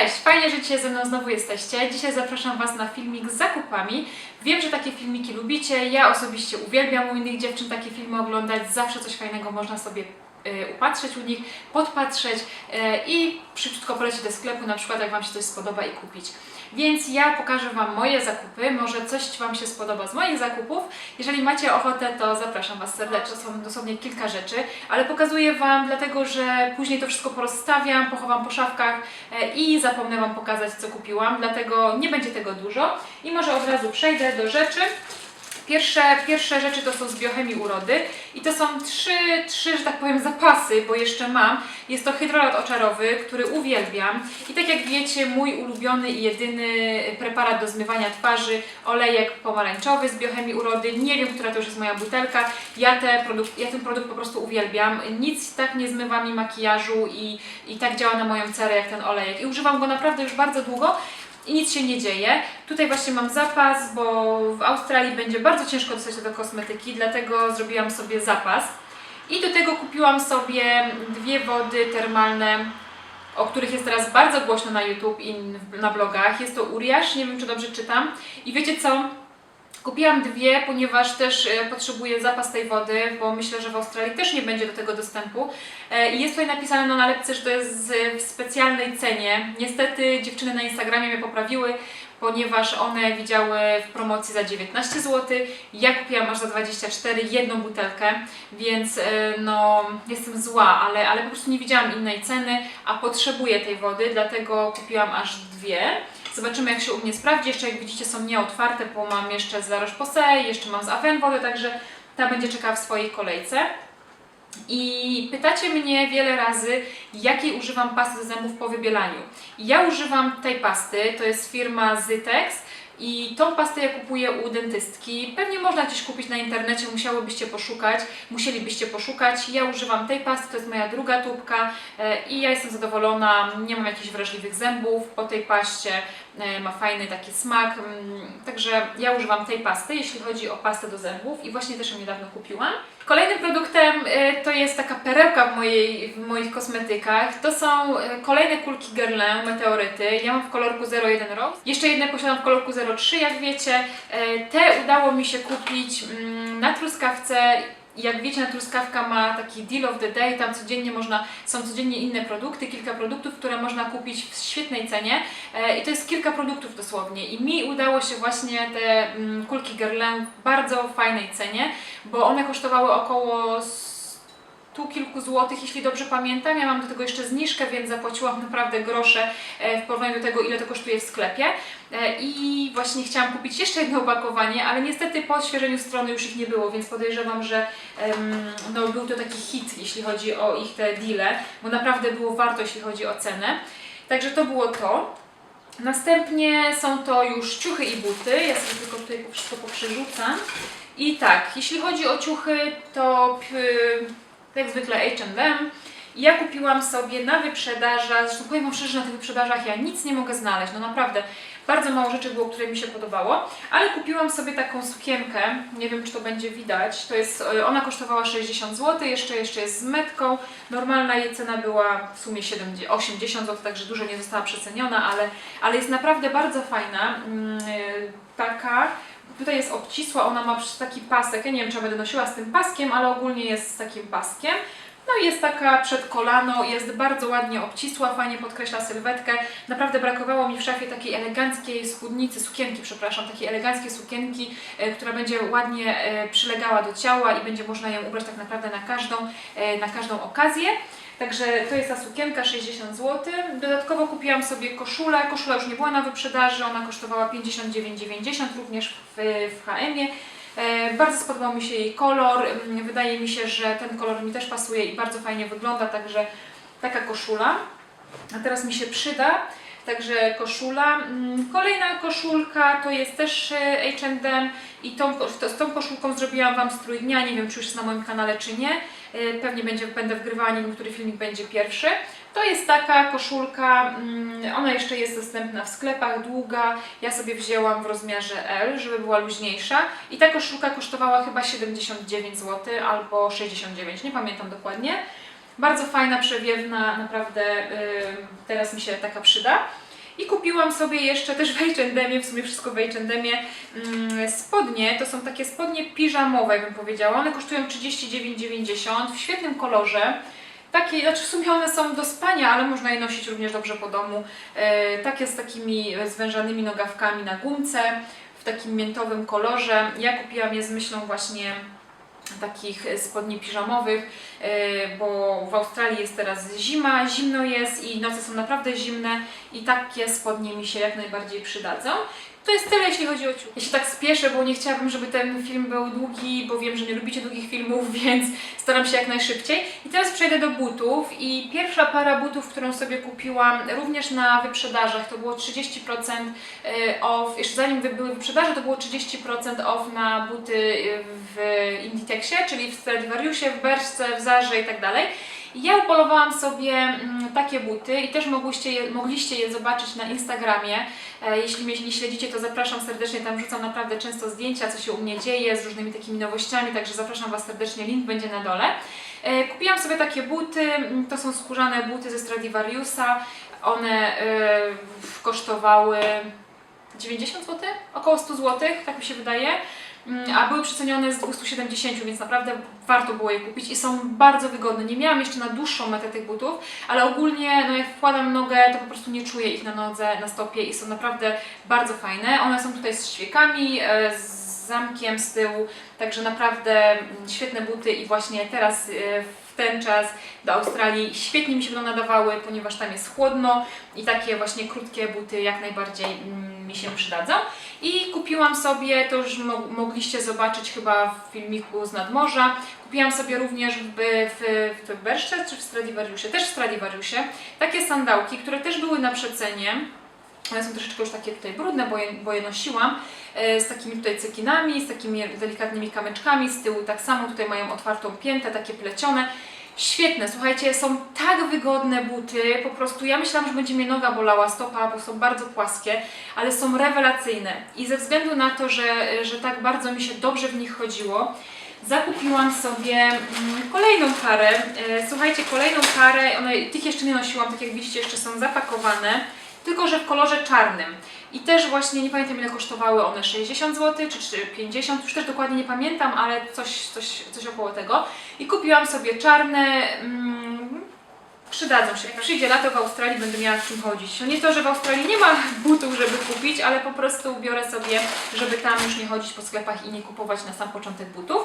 Cześć, fajnie, że dzisiaj ze mną znowu jesteście. Dzisiaj zapraszam Was na filmik z zakupami. Wiem, że takie filmiki lubicie. Ja osobiście uwielbiam u innych dziewczyn takie filmy oglądać. Zawsze coś fajnego można sobie upatrzeć u nich, podpatrzeć y, i szybciutko polecieć do sklepu, na przykład jak Wam się coś spodoba i kupić. Więc ja pokażę Wam moje zakupy, może coś Wam się spodoba z moich zakupów. Jeżeli macie ochotę, to zapraszam Was serdecznie, są dosłownie kilka rzeczy, ale pokazuję Wam dlatego, że później to wszystko porozstawiam, pochowam po szafkach e, i zapomnę Wam pokazać, co kupiłam, dlatego nie będzie tego dużo. I może od razu przejdę do rzeczy. Pierwsze, pierwsze rzeczy to są z biochemii urody i to są trzy, trzy, że tak powiem, zapasy, bo jeszcze mam. Jest to hydrolat oczarowy, który uwielbiam i tak jak wiecie, mój ulubiony i jedyny preparat do zmywania twarzy, olejek pomarańczowy z biochemii urody. Nie wiem, która to już jest moja butelka. Ja, te produkt, ja ten produkt po prostu uwielbiam. Nic tak nie zmywa mi makijażu i, i tak działa na moją cerę jak ten olejek. I używam go naprawdę już bardzo długo i nic się nie dzieje. Tutaj właśnie mam zapas, bo w Australii będzie bardzo ciężko dostać do kosmetyki, dlatego zrobiłam sobie zapas. I do tego kupiłam sobie dwie wody termalne, o których jest teraz bardzo głośno na YouTube i na blogach. Jest to Uriasz, nie wiem czy dobrze czytam. I wiecie co? Kupiłam dwie, ponieważ też e, potrzebuję zapas tej wody, bo myślę, że w Australii też nie będzie do tego dostępu. E, I jest tutaj napisane na nalepce, że to jest w specjalnej cenie. Niestety dziewczyny na Instagramie mnie poprawiły, ponieważ one widziały w promocji za 19 zł. Ja kupiłam aż za 24 jedną butelkę, więc e, no jestem zła, ale, ale po prostu nie widziałam innej ceny, a potrzebuję tej wody, dlatego kupiłam aż dwie. Zobaczymy jak się u mnie sprawdzi. Jeszcze jak widzicie są nieotwarte, bo mam jeszcze z La Roche-Posay, jeszcze mam z Aven wodę, także ta będzie czekała w swojej kolejce. I pytacie mnie wiele razy, jakiej używam pasty do zębów po wybielaniu. Ja używam tej pasty, to jest firma Zytex i tą pastę ja kupuję u dentystki. Pewnie można gdzieś kupić na internecie, musiałybyście poszukać, musielibyście poszukać. Ja używam tej pasty, to jest moja druga tubka e, i ja jestem zadowolona, nie mam jakichś wrażliwych zębów po tej paście, e, ma fajny taki smak, mm, także ja używam tej pasty, jeśli chodzi o pastę do zębów i właśnie też ją niedawno kupiłam. Kolejnym produktem e, to jest taka perełka w, mojej, w moich kosmetykach. To są e, kolejne kulki Guerlain Meteoryty. Ja mam w kolorku 01 Rose. Jeszcze jedne posiadam w kolorku 03, jak wiecie. E, Te udało mi się kupić mm, na truskawce. Jak wiecie, truskawka ma taki deal of the day, tam codziennie można, są codziennie inne produkty, kilka produktów, które można kupić w świetnej cenie. E, i to jest kilka produktów dosłownie. I mi udało się właśnie te mm, kulki Guerlain w bardzo fajnej cenie, bo one kosztowały około tu kilku złotych, jeśli dobrze pamiętam. Ja mam do tego jeszcze zniżkę, więc zapłaciłam naprawdę grosze e, w porównaniu do tego, ile to kosztuje w sklepie. E, I właśnie chciałam kupić jeszcze jedno opakowanie, ale niestety po odświeżeniu strony już ich nie było, więc podejrzewam, że no, był to taki hit, jeśli chodzi o ich te deale, bo naprawdę było warto, jeśli chodzi o cenę. Także to było to. Następnie są to już ciuchy i buty. Ja sobie tylko tutaj wszystko poprzerzucam. I tak, jeśli chodzi o ciuchy, to jak zwykle H&M. Ja kupiłam sobie na wyprzedażach, zresztą powiem Wam szczerze, na tych wyprzedażach ja nic nie mogę znaleźć, no naprawdę, bardzo mało rzeczy było, które mi się podobało, ale kupiłam sobie taką sukienkę, nie wiem czy to będzie widać, to jest, e, ona kosztowała 60 zł, jeszcze, jeszcze jest z metką, normalna jej cena była w sumie 70, 80 zł, także dużo nie została przeceniona, ale, ale jest naprawdę bardzo fajna, mm, e, taka, Tutaj jest obcisła, ona ma taki pasek. Ja nie wiem, czy będę nosiła z tym paskiem, ale ogólnie jest z takim paskiem. No i jest taka przed kolano, jest bardzo ładnie obcisła, fajnie podkreśla sylwetkę. Naprawdę brakowało mi w szafie takiej eleganckiej spódnicy, sukienki, przepraszam, takiej eleganckiej sukienki, e, która będzie ładnie e, przylegała do ciała i będzie można ją ubrać tak naprawdę na każdą, e, na każdą okazję. Także to jest ta sukienka 60 zł. Dodatkowo kupiłam sobie koszulę. Koszula już nie była na wyprzedaży, ona kosztowała 59,90 również w, w HM-ie. E, Bardzo spodobał mi się jej kolor. Mm, Wydaje mi się, że ten kolor mi też pasuje i bardzo fajnie wygląda, także taka koszula. A teraz mi się przyda. Także koszula. Mm, Kolejna koszulka to jest też H&M i tą, to, z tą koszulką zrobiłam Wam strój dnia. Nie wiem, czy już na moim kanale, czy nie. E, Pewnie będzie, będę wgrywała, nie wiem, który filmik będzie pierwszy. To jest taka koszulka, mm, ona jeszcze jest dostępna w sklepach, długa. Ja sobie wzięłam w rozmiarze L, żeby była luźniejsza. I ta koszulka kosztowała chyba 79 zł albo 69, nie pamiętam dokładnie. Bardzo fajna, przewiewna, naprawdę y, teraz mi się taka przyda. I kupiłam sobie jeszcze też w H&M, w sumie wszystko w H&M, spodnie. To są takie spodnie piżamowe, bym powiedziała. One kosztują 39,90 w świetnym kolorze. Takie, znaczy w sumie one są do spania, ale można je nosić również dobrze po domu. E, takie z takimi zwężanymi nogawkami na gumce, w takim miętowym kolorze. Ja kupiłam je z myślą właśnie takich spodni piżamowych, e, bo w Australii jest teraz zima, zimno jest i noce są naprawdę zimne i takie spodnie mi się jak najbardziej przydadzą. To jest tyle, jeśli chodzi o ciuchy. Ja się tak spieszę, bo nie chciałabym, żeby ten film był długi, bo wiem, że nie lubicie długich filmów, więc staram się jak najszybciej. I teraz przejdę do butów i pierwsza para butów, którą sobie kupiłam również na wyprzedażach, to było 30% e, off, jeszcze zanim były wyprzedaże, to było 30% off na buty e, w Inditexie, czyli w Stradivariusie, w Berszce, w Zarze i tak dalej. Ja upolowałam sobie mm, takie buty i też mogłyście je, mogliście je zobaczyć na Instagramie. E, Jeśli mnie nie śledzicie, to zapraszam serdecznie, tam wrzucam naprawdę często zdjęcia, co się u mnie dzieje z różnymi takimi nowościami, także zapraszam Was serdecznie, link będzie na dole. E, Kupiłam sobie takie buty, mm, to są skórzane buty ze Stradivariusa. One e, kosztowały 90 zł? Około 100 zł, tak mi się wydaje. Mm, A były przecenione z 270, więc naprawdę warto było je kupić i są bardzo wygodne. Nie miałam jeszcze na dłuższą metę tych butów, ale ogólnie no jak wkładam nogę, to po prostu nie czuję ich na nodze, na stopie i są naprawdę bardzo fajne. One są tutaj z świekami, e, z zamkiem z tyłu, także naprawdę mm, świetne buty i właśnie teraz e, w ten czas do Australii świetnie mi się będą nadawały, ponieważ tam jest chłodno i takie właśnie krótkie buty jak najbardziej mm, mi się przydadzą. I kupiłam sobie, to już mo- mogliście zobaczyć chyba w filmiku z nadmorza, kupiłam sobie również w, w, w Berszce czy w Stradivariusie, też w Stradivariusie, takie sandałki, które też były na przecenie. One są troszeczkę już takie tutaj brudne, bo je, bo je nosiłam, e, z takimi tutaj cekinami, z takimi delikatnymi kamyczkami, z tyłu tak samo tutaj mają otwartą piętę, takie plecione. Świetne, słuchajcie, są tak wygodne buty, po prostu ja myślałam, że będzie mnie noga bolała, stopa, bo są bardzo płaskie, ale są rewelacyjne. I ze względu na to, że, że tak bardzo mi się dobrze w nich chodziło, zakupiłam sobie mm, kolejną parę, e, słuchajcie, kolejną parę, one, tych jeszcze nie nosiłam, tak jak widzicie, jeszcze są zapakowane, tylko że w kolorze czarnym. I też właśnie nie pamiętam ile kosztowały one 60 zł czy, czy 50, już też dokładnie nie pamiętam, ale coś, coś, coś około tego. I kupiłam sobie czarne. Mm, przydadzą się. Jak przyjdzie lato w Australii, będę miała w czym chodzić. No nie to, że w Australii nie ma butów, żeby kupić, ale po prostu biorę sobie, żeby tam już nie chodzić po sklepach i nie kupować na sam początek butów.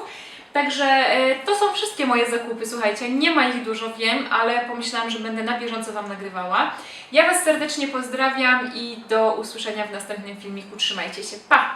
Także e, to są wszystkie moje zakupy, słuchajcie, nie ma ich dużo, wiem, ale pomyślałam, że będę na bieżąco Wam nagrywała. Ja Was serdecznie pozdrawiam i do usłyszenia w następnym filmiku. Trzymajcie się, pa!